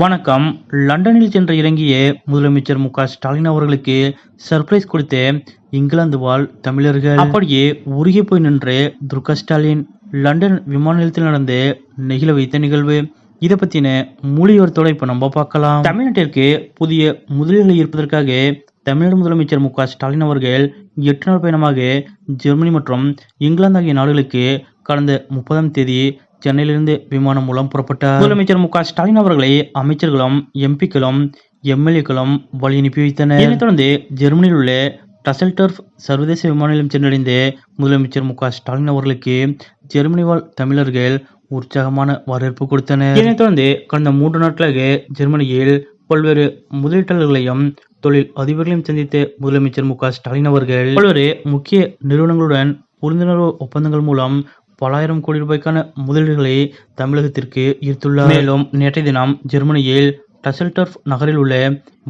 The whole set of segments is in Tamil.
வணக்கம். லண்டனில் சென்று இறங்கிய முதலமைச்சர் மு ஸ்டாலின் அவர்களுக்கு சர்ப்ரைஸ் கொடுத்த இங்கிலாந்து வாழ் தமிழர்கள். அப்படியே உருகி போய் நின்று துர்கா ஸ்டாலின் லண்டன் விமான நிலையத்தில் நடந்த நெகிழ வைத்த நிகழ்வு. இதை பத்தின மொழியோரத்தோட இப்ப நம்ம பார்க்கலாம். தமிழ்நாட்டிற்கு புதிய முதலீடுகளை ஈர்ப்பதற்காக தமிழக முதலமைச்சர் மு ஸ்டாலின் அவர்கள் எட்டு நாள் பயணமாக ஜெர்மனி மற்றும் இங்கிலாந்து ஆகிய நாடுகளுக்கு கடந்த முப்பதாம் தேதி சென்னையிலிருந்து விமானம் மூலம் புறப்பட்டார் முதலமைச்சர் மு ஸ்டாலின் அவர்களை அமைச்சர்களும் எம்பிக்களும் எம்எல்ஏக்களும் வழி அனுப்பி வைத்தனர். இதனைத் தொடர்ந்து ஜெர்மனியில் உள்ள டசல்டர்ஃப் சர்வதேச விமான நிலையம் சென்றடைந்த முதலமைச்சர் மு ஸ்டாலின் அவர்களுக்கு ஜெர்மனி வாழ் தமிழர்கள் உற்சாகமான வரவேற்பு கொடுத்தனர். இதனைத் தொடர்ந்து கடந்த மூன்று நாட்களாக ஜெர்மனியில் பல்வேறு முதலீட்டாளர்களையும் தொழில் அதிபர்களையும் சந்தித்த முதலமைச்சர் மு ஸ்டாலின் அவர்கள் பல்வேறு முக்கிய நிறுவனங்களுடன் புரிந்துணர்வு ஒப்பந்தங்கள் மூலம் பலாயிரம் கோடி ரூபாய்க்கான முதலீடுகளை தமிழகத்திற்கு ஈர்த்துள்ளார். மேலும் நேற்றைய தினம் ஜெர்மனியில் டசல்டர்ஃப் நகரில் உள்ள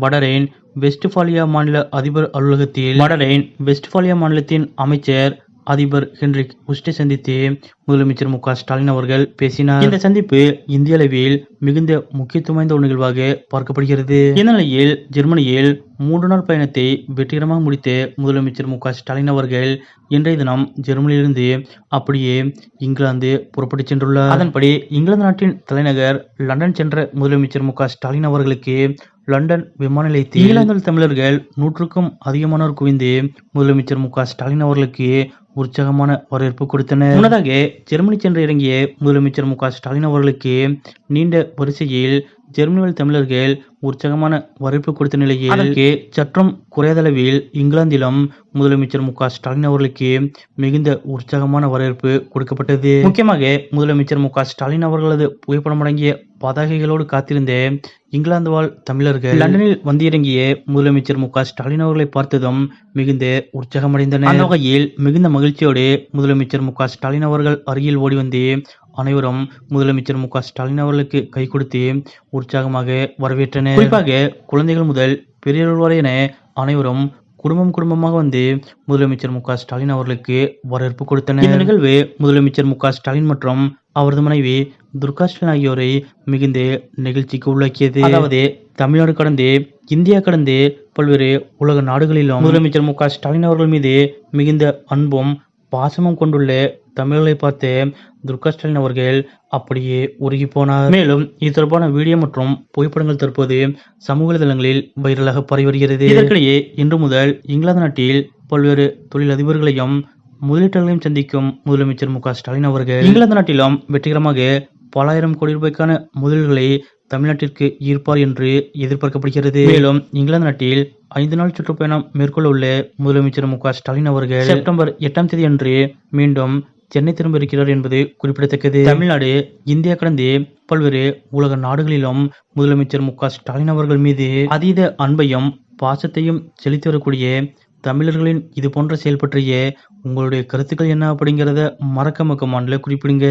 வடரைன் வெஸ்ட்பாலியா மாநில அதிபர் அலுவலகத்தில் வடரைன் வெஸ்ட்பாலியா மாநிலத்தின் அமைச்சர் அதிபர் ஹென்ரிக் உஸ்டை சந்தித்து முதலமைச்சர் மு ஸ்டாலின் அவர்கள் பேசினார். இந்த சந்திப்பு இந்திய அளவில் மிகுந்த முக்கியத்துவம் வாய்ந்த ஒரு நிகழ்வாக பார்க்கப்படுகிறது. இந்நிலையில் ஜெர்மனியில் மூன்று நாள் பயணத்தை வெற்றிகரமாக முடித்த முதலமைச்சர் மு ஸ்டாலின் அவர்கள் இன்றைய தினம் ஜெர்மனியிலிருந்து அப்படியே இங்கிலாந்து புறப்பட்டு சென்றுள்ளார். அதன்படி இங்கிலாந்து நாட்டின் தலைநகர் லண்டன் சென்ற முதலமைச்சர் மு ஸ்டாலின் அவர்களுக்கு லண்டன் விமான நிலையத்தில் இங்கிலாந்தில் தமிழர்கள் நூற்றுக்கும் அதிகமானோர் குவிந்து முதலமைச்சர் மு ஸ்டாலின் அவர்களுக்கு உற்சாகமான வரவேற்பு கொடுத்தனர். முன்னதாக ஜெர்மனி சென்று இறங்கிய முதலமைச்சர் மு க ஸ்டாலின் அவர்களுக்கு நீண்ட வரிசையில் ஜெர்மனி வாழ் தமிழர்கள் உற்சாகமான வரவேற்பு கொடுத்த நிலையில் அதற்கு சற்றும் குறையாதளவில் இங்கிலாந்திலும் முதலமைச்சர் மு க ஸ்டாலின் அவர்களுக்கு மிகுந்த உற்சாகமான வரவேற்பு கொடுக்கப்பட்டது. முக்கியமாக முதலமைச்சர் மு க ஸ்டாலின் அவர்களது புகைப்படம் அடங்கிய பதாகைகளோடு காத்திருந்த இங்கிலாந்து வாழ் தமிழர்கள் லண்டனில் வந்து முதலமைச்சர் மு க ஸ்டாலின் அவர்களை பார்த்ததும் மிகுந்த உற்சாகமடைந்தனர். அந்த வகையில் மிகுந்த மகிழ்ச்சியோடு முதலமைச்சர் மு க ஸ்டாலின் அவர்கள் அருகில் ஓடி வந்து அனைவரும் முதலமைச்சர் மு க ஸ்டாலின் அவர்களுக்கு கை கொடுத்து உற்சாகமாக வரவேற்றனர். குறிப்பாக குழந்தைகள் முதல் பெரியவர்கள் வரை என அனைவரும் குடும்பம் குடும்பமாக வந்து முதலமைச்சர் மு க ஸ்டாலின் அவர்களுக்கு வரவேற்பு கொடுத்தனர் இந்த நிகழ்வு முதலமைச்சர் மு க ஸ்டாலின் மற்றும் அவரது மனைவி துர்கா ஸ்டாலின் ஆகியோரை மிகுந்த நெகிழ்ச்சிக்கு உள்ளாக்கியது. அதாவது தமிழ்நாடு கடந்து இந்தியா கடந்து பல்வேறு உலக நாடுகளிலும் முதலமைச்சர் மு க ஸ்டாலின் அவர்கள் மீது மிகுந்த அன்பும் பாசமும் கொண்டுள்ள தமிழர்களை பார்த்து துர்கா ஸ்டாலின் அவர்கள் அப்படியே உருகி போனார். மேலும் இது தொடர்பான வீடியோ மற்றும் புகைப்படங்கள் தற்போது சமூக வலைதளங்களில் வைரலாக பரவி வருகிறது. இதற்கிடையே இன்று முதல் இங்கிலாந்து நாட்டில் பல்வேறு தொழிலதிபர்களையும் முதலீட்டாளர்களையும் சந்திக்கும் முதலமைச்சர் மு ஸ்டாலின் அவர்கள். இங்கிலாந்து நாட்டிலும் வெற்றிகரமாக பலாயிரம் கோடி ரூபாய்க்கான முதல்களை தமிழ்நாட்டிற்கு ஈர்ப்பார் என்று எதிர்பார்க்கப்படுகிறது. மேலும் இங்கிலாந்து நாட்டில் ஐந்து நாள் சுற்றுப்பயணம் மேற்கொள்ள உள்ள முதலமைச்சர் மு ஸ்டாலின் அவர்கள் செப்டம்பர் எட்டாம் தேதி அன்று மீண்டும் சென்னை திரும்ப இருக்கிறார் என்பது குறிப்பிடத்தக்கது. தமிழ்நாடு இந்தியா கடந்து பல்வேறு உலக நாடுகளிலும் முதலமைச்சர் மு ஸ்டாலின் அவர்கள் மீது அதீத அன்பையும் பாசத்தையும் செலுத்தி வரக்கூடிய தமிழர்களின் இது போன்ற செயல் பற்றிய உங்களுடைய கருத்துக்கள் என்ன அப்படிங்கிறத மறக்க மக்க குறிப்பிடுங்க.